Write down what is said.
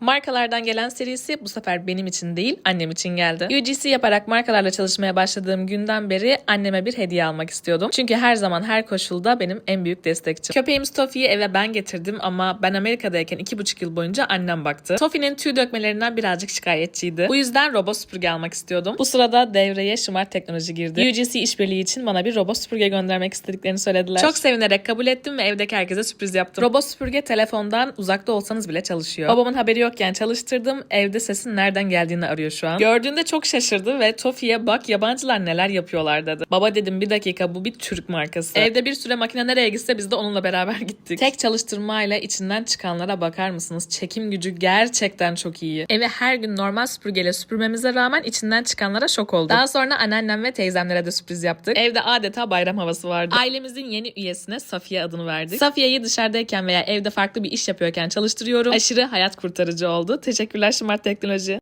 Markalardan gelen serisi bu sefer benim için değil annem için geldi. UGC yaparak markalarla çalışmaya başladığım günden beri anneme bir hediye almak istiyordum. Çünkü her zaman her koşulda benim en büyük destekçim. Köpeğimiz Tofi'yi eve ben getirdim ama ben Amerika'dayken iki buçuk yıl boyunca annem baktı. Tofi'nin tüy dökmelerinden birazcık şikayetçiydi. Bu yüzden robot süpürge almak istiyordum. Bu sırada devreye Smart Teknoloji girdi. UGC işbirliği için bana bir robot süpürge göndermek istediklerini söylediler. Çok sevinerek kabul ettim ve evdeki herkese sürpriz yaptım. Robot süpürge telefondan uzakta olsanız bile çalışıyor. Babamın haberi yokken çalıştırdım. Evde sesin nereden geldiğini arıyor şu an. Gördüğünde çok şaşırdı ve Tofi'ye bak yabancılar neler yapıyorlar dedi. Baba dedim bir dakika bu bir Türk markası. Evde bir süre makine nereye gitse biz de onunla beraber gittik. Tek çalıştırmayla içinden çıkanlara bakar mısınız? Çekim gücü gerçekten çok iyi. Evi her gün normal süpürgeyle süpürmemize rağmen içinden çıkanlara şok olduk. Daha sonra anneannem ve teyzemlere de sürpriz yaptık. Evde adeta bayram havası vardı. Ailemizin yeni üyesine Safiye adını verdik. Safiye'yi dışarıdayken veya evde farklı bir iş yapıyorken çalıştırıyorum. Aşırı hayat kurtarıcı oldu. Teşekkürler Smart Teknoloji.